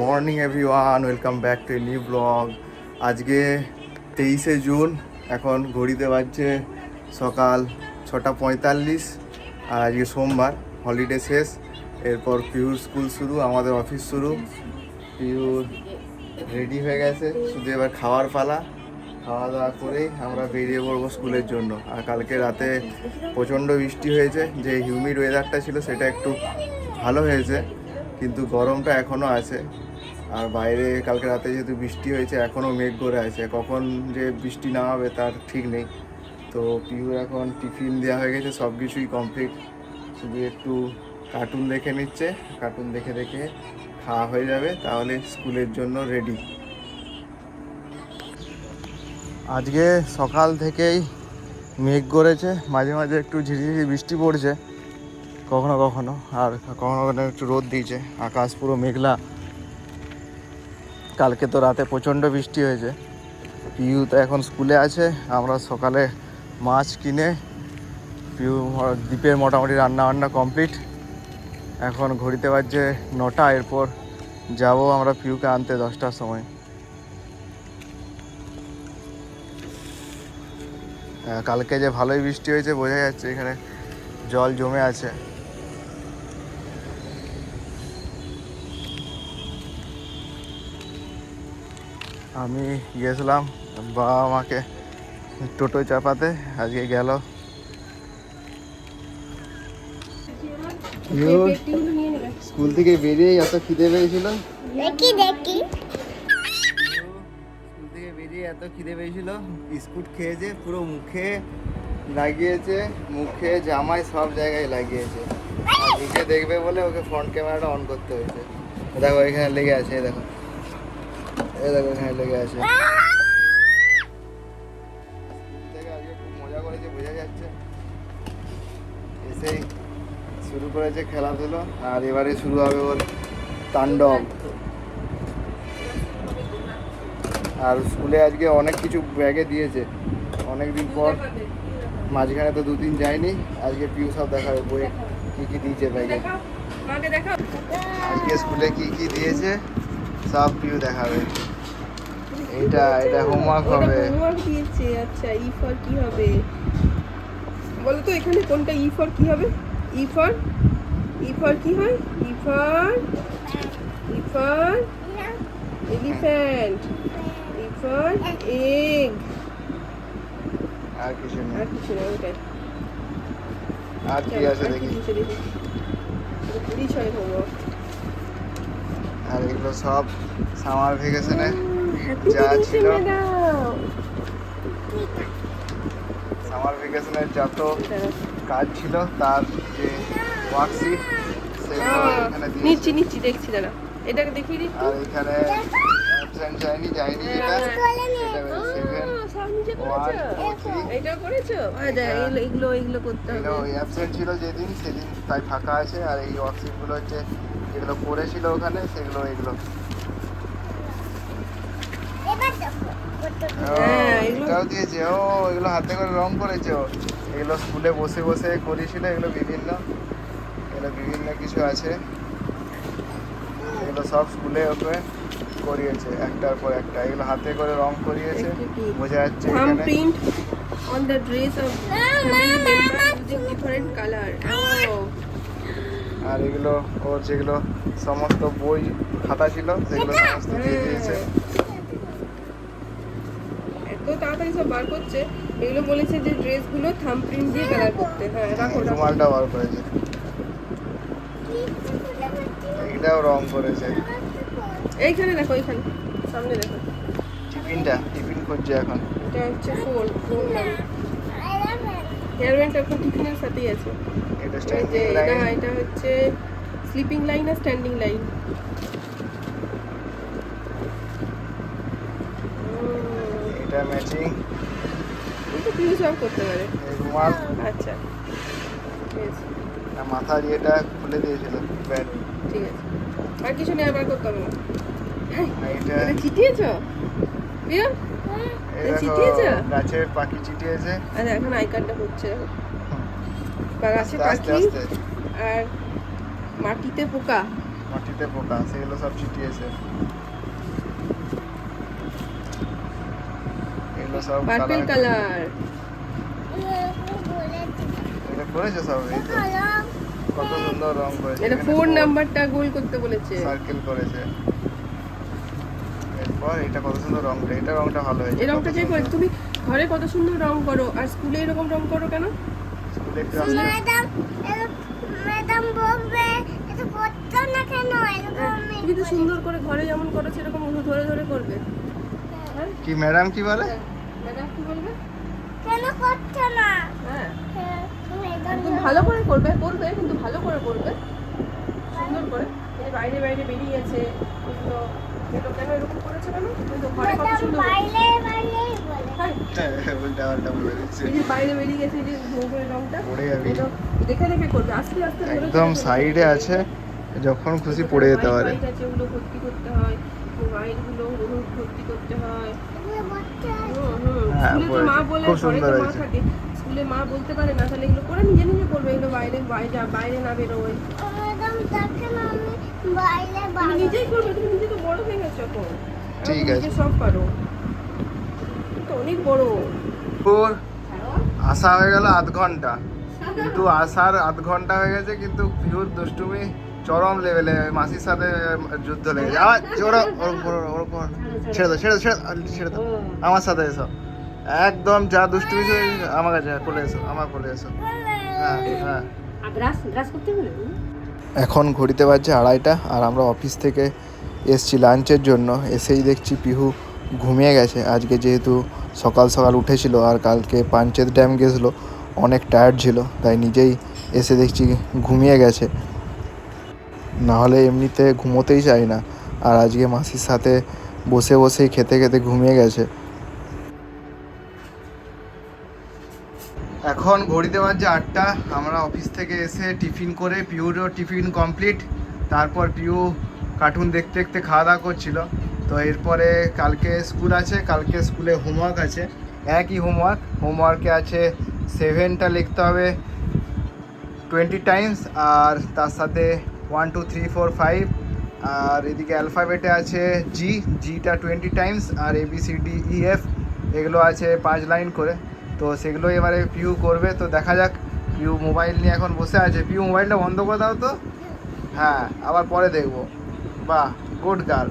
Morning everyone welcome back to new blog আজকে তেইশে June, এখন ঘড়িতে বাজছে সকাল ছটা পঁয়তাল্লিশ, আর আজকে সোমবার হলিডে শেষ। এরপর পিউর স্কুল শুরু, আমাদের অফিস শুরু। পিউর রেডি হয়ে গেছে, শুধু এবার খাওয়ার পালা। খাওয়া দাওয়া করেই আমরা বেরিয়ে পড়ব স্কুলের জন্য। আর কালকে রাতে প্রচণ্ড বৃষ্টি হয়েছে, যে হিউমিড ওয়েদারটা ছিল, সেটা একটু ভালো হয়েছে। কিন্তু গরমটা এখনও আছে। আর বাইরে কালকে রাতে যেহেতু বৃষ্টি হয়েছে এখনও মেঘ করে আছে। কখন যে বৃষ্টি না হবে তার ঠিক নেই। তো পিউ এখন টিফিন দেওয়া হয়ে গেছে সব কিছুই কমপ্লিট। শুধু একটু কার্টুন দেখে নিচ্ছে। কার্টুন দেখে দেখে খাওয়া হয়ে যাবে, তাহলে স্কুলের জন্য রেডি। আজকে সকাল থেকেই মেঘ করেছে, মাঝে মাঝে একটু ঝিরিঝিরি বৃষ্টি পড়ছে। কখনো কখনো, আর কখনো কখনো একটু রোদ দিয়েছে আকাশ পুরো মেঘলা। কালকে তো রাতে প্রচণ্ড বৃষ্টি হয়েছে। পিউ তো এখন স্কুলে আছে, আমরা সকালে মাছ কিনে, পিউ দ্বীপের মোটামুটি রান্না বান্না কমপ্লিট। এখন ঘড়িতে বাজছে নটা, এরপর যাব আমরা পিউকে আনতে দশটার সময়। কালকে যে ভালোই বৃষ্টি হয়েছে, বোঝা যাচ্ছে এখানে জল জমে আছে। আমি গিয়েছিলাম বাবা মাকে টোটো চাপাতে আজকে গেল। স্কুল থেকে বেরিয়ে এত খিদে পেয়েছিল? দেখি দেখি। স্কুল থেকে বেরিয়ে এত খিদে পেয়েছিল বিস্কুট খেয়েছে পুরো মুখে লাগিয়েছে মুখে জামায় সব জায়গায় লাগিয়েছে। আর দেখবে বলে ওকে ফ্রন্ট ক্যামেরাটা অন করতে হয়েছে। দেখো এখানে লেগে আছে দেখো। এই দেখো এখানে লেগে আছে। মজা করেছে বোঝা যাচ্ছে। এসেই শুরু করেছে খেলাধুলো আর এবারে শুরু হবে ওর তাণ্ডব। আর স্কুলে আজকে অনেক কিছু ব্যাগে দিয়েছে। অনেক দিন পর মাঝখানে তো দুদিন যায়নি। আজকে পিউ সব দেখাবে বইয়ে কি কি দিয়েছে ব্যাগে। আজকে স্কুলে কি কি দিয়েছে? সব পিউ দেখাবে। এটা এটা হোমওয়ার্ক হবে। হোমওয়ার্ক দিয়েছে আচ্ছা ই ফর কি হবে? বলো তো এখানে কোনটা ই ফর কি হবে? ই ফর ই ফর কি হয়? E for E for elephant E for egg আর কিছু নেই। আর কিছু না ওটাই। আর কি আছে দেখি। বিষয় হোমওয়ার্ক আর এগুলো সব সামার ভেকেশনে যা ছিল। সামার ভেকেশনের যত কাজ ছিল তার যে ওয়ার্কশিট সেগুলো এখানে নিচ্ছি নিচ্ছি দেখছি দাঁড়া এটাকে দেখিয়ে দিচ্ছি আর এখানে অ্যাবসেন্ট যায়নি যায়নি যেটা। সেভেন সব নিজে ওয়ান করেছ? এটা আচ্ছা এগুলো এগুলো করতে হবে। অ্যাবসেন্ট ছিল যেদিন সেদিন তাই ফাঁকা আছে। আর এই ওয়ার্কশিটগুলো হচ্ছে যেগুলো করেছিল ওখানে সেগুলো এগুলো হ্যাঁ, এটাও দিয়েছে ও এগুলো হাতে করে রং করেছে ও এগুলো স্কুলে বসে বসে করেছিল এগুলো বিভিন্ন এগুলো বিভিন্ন কিছু আছে এগুলো সব স্কুলে ওকে করিয়েছে একটার পর একটা এগুলো হাতে করে রং করিয়েছে বোঝা যাচ্ছে এখানে on the dress of different color oh আর এগুলো ওর যেগুলো সমস্ত বই খাতা ছিল সেগুলো সমস্ত দিয়ে দিয়েছে। এত তাড়াতাড়ি সব বার করছে। এগুলো বলেছে যে ড্রেসগুলো থাম প্রিন্ট দিয়ে কালার করতে। হ্যাঁ রাখো রাখো। রুমালটা বার করেছে। এইটাও রং করেছে। এইখানে দেখো এইখানে। সামনে দেখো। টিফিনটা টিফিন করছে এখন। এটা হচ্ছে ফোন ফোন হেয়ার ব্যান্ড এখন টিফিনের সাথেই আছে। এটা যে এটা এটা হচ্ছে স্লিপিং লাইন আর স্ট্যান্ডিং লাইন এটা ম্যাচিং কিন্তু পিউ সব করতে পারে। রুমাল। আচ্ছা ঠিক আছে। আর মাথার ইয়েটা খুলে দিয়েছিল ব্যাট ঠিক আছে। আর কিছু নেই আবার করতে হবে। না এটা এটা চিটিয়েছ প্রিয়? এটা চিটিয়েছে? গাছের পাখি চিটিয়েছে। এখন আই কার্ডটা হচ্ছে। গাছে আস্তে আস্তে পাখি আর মাটিতে পোকা। মাটিতে পোকা সেগুলো সব ছিটিয়েছে এগুলো সব পার্পল কালার এটা করেছে সব এই কত সুন্দর রং করেছে। এটা ফোর নাম্বারটা গোল করতে বলেছে। সার্কেল করেছে। এরপর এটা কত সুন্দর রংটা এটা রংটা ভালো হয়েছে এই রংটা যে করে তুমি ঘরে কত সুন্দর রং করো আর স্কুলে এরকম রং করো কেন? স্কুলে একটু ম্যাডাম ম্যাডাম বলবে এটা করছ না কেন? এরকম তুমি তো সুন্দর করে ঘরে যেমন করো সেরকম ধরে ধরে করবে। হ্যাঁ? কি ম্যাডাম কি বলে? ম্যাডাম কি বলবে? কেন করছ না? হ্যাঁ। হ্যাঁ, একদম ভালো করে করবে করবে কিন্তু ভালো করে করবে। সুন্দর করে। বাইরে বাইরে বেরিয়েছে এগুলো এগুলো কেন এরকম করেছে কেন? ঘরে কত সুন্দর হ্যাঁ, একদম সাইডে আছে যখন খুশি পড়ে যেতে পারে। হয়। হয়। হয়। হ্যাঁ, খুব সুন্দর হয়েছে। স্কুলে মা বলতে পারে না তাহলে এগুলো করে নিজে নিজে করবে। এগুলো বাইরে বাইরে বাইরে না বেরোয়। ম্যাডাম দেখেন আমি বাইরে তুমি নিজেই করবে তুমি নিজে তো বড় হয়ে গেছো এখন। এখন ঠিক আছে। সব পারো। তো অনেক বড়। ওর আসা হয়ে গেল আধ ঘণ্টা। কিন্তু আসার আধ ঘণ্টা হয়ে গেছে কিন্তু পিওর দুষ্টুমি চরম লেভেলে মাসির সাথে যুদ্ধ লেগেছে আবার ওরা ওরকম ওরকম ছেড়ে দাও ছেড়ে দাও ছেড়ে দাও, ছেড়ে দাও। আমার সাথে এসো। একদম যা দুষ্টুমি আমার কাছে কোলে এসো আমার কোলে এসো। হ্যাঁ হ্যাঁ। ব্রাশ ব্রাশ করতে বলে এখন ঘড়িতে বাজছে আড়াইটা আর আমরা অফিস থেকে এসছি লাঞ্চের জন্য। এসেই দেখছি পিহু ঘুমিয়ে গেছে। আজকে যেহেতু সকাল সকাল উঠেছিল আর কালকে পাঞ্চেত ড্যাম গেছিল, অনেক টায়ার্ড ছিল, তাই নিজেই এসে দেখছি ঘুমিয়ে গেছে। না হলে এমনিতে ঘুমোতেই চাই না। আর আজকে মাসির সাথে বসে বসেই খেতে খেতে ঘুমিয়ে গেছে। এখন ঘড়ি ঘড়িতে বাজছে আটটা, আমরা অফিস থেকে এসে টিফিন করে পিউরও টিফিন কমপ্লিট, তারপর পিউ কার্টুন দেখতে দেখতে খাওয়া দাওয়া করছিল। তো এরপরে কালকে স্কুল আছে, কালকে স্কুলে হোমওয়ার্ক আছে। একই হোমওয়ার্ক, হোমওয়ার্কে আছে সেভেনটা লিখতে হবে টোয়েন্টি টাইমস, আর তার সাথে one, two, three, four, five, আর এদিকে অ্যালফাবেটে আছে জি, জিটা twenty times, R A B C D B, C, D, E, F, এগুলো আছে পাঁচ লাইন করে। তো সেগুলো এবারে পিউ করবে, তো দেখা যাক পিউ মোবাইল নিয়ে এখন বসে আছে। পিউ মোবাইলটা বন্ধ করে দাও তো। হ্যাঁ আবার পরে দেখব। বাহ গুড গার্ল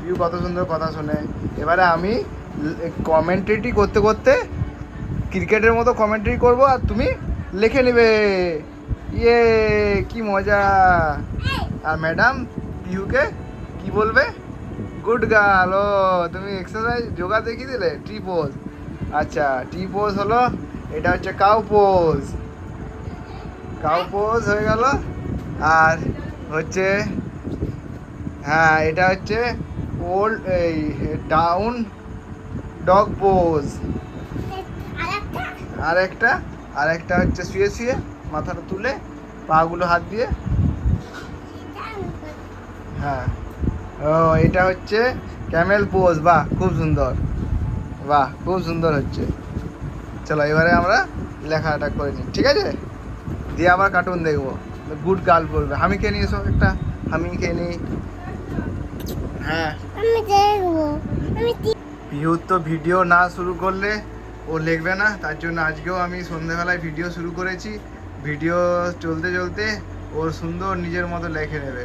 পিউ কত সুন্দর কথা শোনে। এবারে আমি কমেন্ট্রিটি করতে করতে ক্রিকেটের মতো কমেন্ট্রি করব আর তুমি লিখে নেবে। ইয়ে কি মজা। আর ম্যাডাম পিহুকে কি বলবে? গুড গার্ল ও, তুমি এক্সারসাইজ যোগা দেখিয়ে দিলে? টি পোজ আচ্ছা টি পোজ হলো এটা হচ্ছে কাউ পোজ। কাউ পোজ হয়ে গেল আর হচ্ছে হ্যাঁ এটা হচ্ছে ওল্ড এই ডাউন ডগ পোজ। আর একটা আর একটা হচ্ছে শুয়ে শুয়ে মাথাটা তুলে পাগুলো হাত দিয়ে। হ্যাঁ ও এটা হচ্ছে ক্যামেল পোজ বাহ খুব সুন্দর। বাহ খুব সুন্দর হচ্ছে। চলো এবারে আমরা লেখাটা করে নিই ঠিক আছে? দিয়ে আবার কার্টুন দেখব। গুড গার্ল বলবে। আমি খেয়ে নিয়ে এসো একটা? আমি খেয়ে নিই হ্যাঁ। পিহুর তো ভিডিও না শুরু করলে ও লিখবে না। তার জন্য আজকেও আমি সন্ধেবেলায় ভিডিও শুরু করেছি। ভিডিও চলতে চলতে ওর সুন্দর নিজের মতো লেখে নেবে।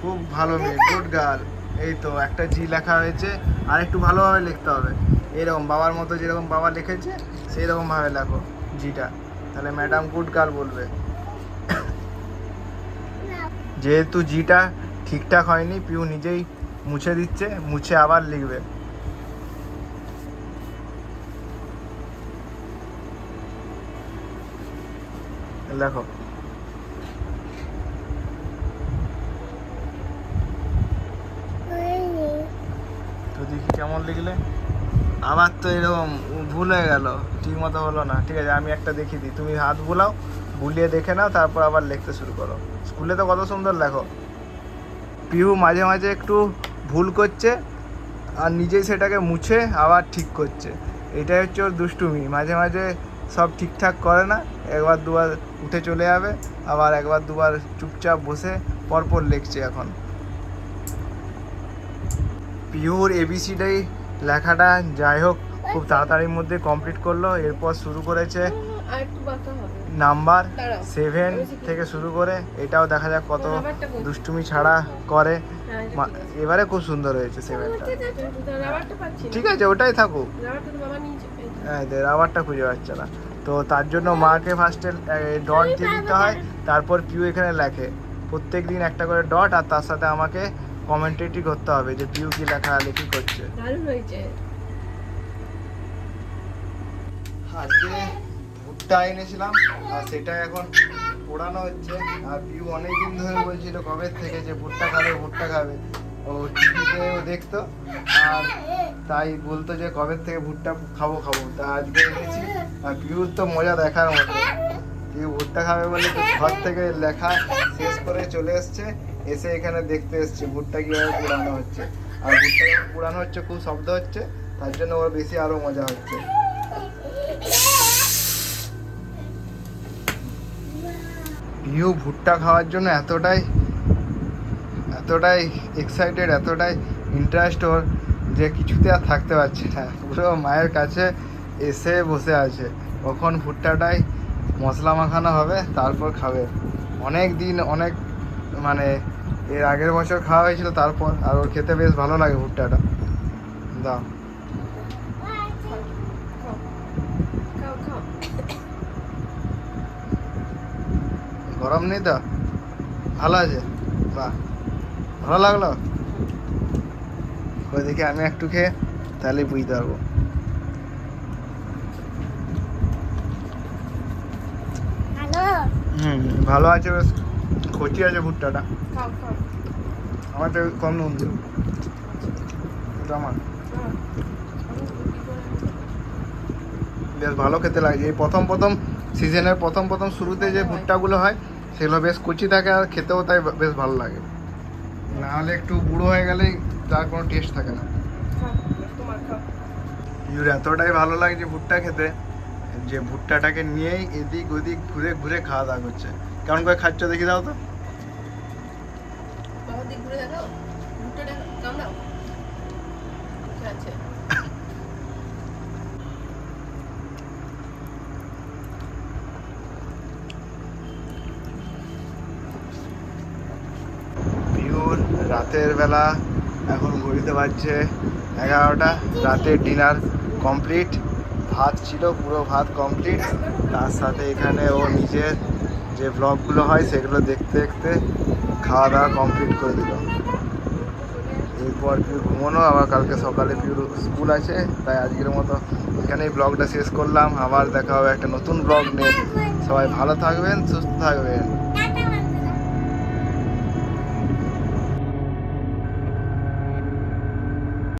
খুব ভালো মেয়ে গুড গার্ল এই তো একটা জি লেখা হয়েছে। আর একটু ভালোভাবে লিখতে হবে। এরকম বাবার মতো যেরকম বাবা লিখেছে সেই রকমভাবে লেখো, জিটা। তাহলে ম্যাডাম গুড গার্ল বলবে। যেহেতু জিটা ঠিকঠাক হয়নি, পিউ নিজেই মুছে দিচ্ছে, মুছে আবার লিখবে। লেখো। তো দেখি কেমন লিখলে? আমার তো এরকম ভুল হয়ে গেল ঠিক মতো হলো না। ঠিক আছে, আমি একটা দেখিয়ে দিই। তুমি হাত বুলাও, বুলিয়ে দেখে নাও, তারপর আবার লিখতে শুরু করো। স্কুলে তো কত সুন্দর লেখো। পিহু মাঝে মাঝে একটু ভুল করছে, আর নিজেই সেটাকে মুছে আবার ঠিক করছে। এটাই হচ্ছে ওর দুষ্টুমি। মাঝে মাঝে সব ঠিকঠাক করে না, একবার দুবার উঠে চলে যাবে, আবার একবার দুবার চুপচাপ বসে পরপর লিখছে এখন। পিওর এবিসিডি লেখাটা যাই হোক খুব তাড়াতাড়ির মধ্যে কমপ্লিট করল এরপর শুরু করেছে নাম্বার সেভেন থেকে শুরু করে এটাও দেখা যাক কত দুষ্টুমি ছাড়া করে। হ্যাঁ, এবারে খুব সুন্দর হয়েছে সেভেনটা ঠিক আছে ওটাই থাকুক। হ্যাঁ রাবারটা খুঁজে পাচ্ছে না। তো তার জন্য মাকে ফার্স্টে ডট দিয়ে দিতে হয় তারপর পিউ এখানে লেখে। প্রত্যেক দিন একটা করে ডট আর তার সাথে আমাকে কমেন্টেটি করতে হবে যে পিউ কি লেখা লেখি করছে। দারুণ হয়েছে। আজকে ভুট্টা এনেছিলাম আর সেটা এখন পোড়ানো হচ্ছে। আর পিউ অনেকদিন ধরে বলছিল কবে থেকে যে ভুট্টা খাবে ভুট্টা খাবে। ও টিভিতে ও দেখতো আর তাই বলতো যে কবে থেকে ভুট্টা খাব খাব। তা আজকে এনেছি আর পিউর তো মজা দেখার মতো। পিউ ভুট্টা খাবে বলে ঘর থেকে লেখা শেষ করে চলে এসছে। এসে এখানে দেখতে এসছে। ভুট্টা কীভাবে পোড়ানো হচ্ছে? আর ভুট্টা যখন পোড়ানো হচ্ছে, খুব শব্দ হচ্ছে, তার জন্য ওর বেশি আরও মজা হচ্ছে। পিউ ভুট্টা খাওয়ার জন্য এতটাই এতটাই এক্সাইটেড এতটাই ইন্টারেস্ট ওর যে কিছুতে আর থাকতে পারছে না। পুরো মায়ের কাছে এসে বসে আছে। কখন ভুট্টাটাই মশলা মাখানো হবে, তারপর খাবে। অনেক দিন, অনেক মানে এর আগের বছর খাওয়া হয়েছিল তারপর আর ওর খেতে বেশ ভালো লাগে ভুট্টাটা। দাও। গরম নেই তো? ভালো আছে? বাহ। ভালো লাগল? ওই দেখি আমি একটু খেয়ে তাহলে বুঝতে পারব। হুম ভালো আছে বেশ। কচি আছে ভুট্টাটা আমার তো কম নুন দিও এটা আমার বেশ ভালো খেতে লাগে এই প্রথম প্রথম সিজনের প্রথম প্রথম শুরুতে যে ভুট্টাগুলো হয় সেগুলো বেশ কচি থাকে আর খেতেও তাই বেশ ভালো লাগে। না হলে একটু বুড়ো হয়ে গেলেই তার কোনো টেস্ট থাকে না। ইউর এতটাই ভালো লাগছে ভুট্টা খেতে যে ভুট্টাটাকে নিয়েই এদিক ওদিক ঘুরে ঘুরে খাওয়া দাওয়া করছে। কেমন করে খাচ্ছ দেখি দাও তো। আছে পিওর রাতের বেলা এখন ঘড়িতে বাজছে এগারোটা। রাতের ডিনার কমপ্লিট। ভাত ছিল পুরো ভাত কমপ্লিট। তার সাথে এখানে ও নিজের যে ব্লগগুলো হয় সেগুলো দেখতে দেখতে খাওয়া দাওয়া কমপ্লিট করে দিল। এরপর পিউ ঘুমোনো, আবার কালকে সকালে পিউর স্কুল আছে, তাই আজকের মতো এখানেই ব্লগটা শেষ করলাম। আবার দেখা হবে একটা নতুন ব্লগ নিয়ে। সবাই ভালো থাকবেন, সুস্থ থাকবেন।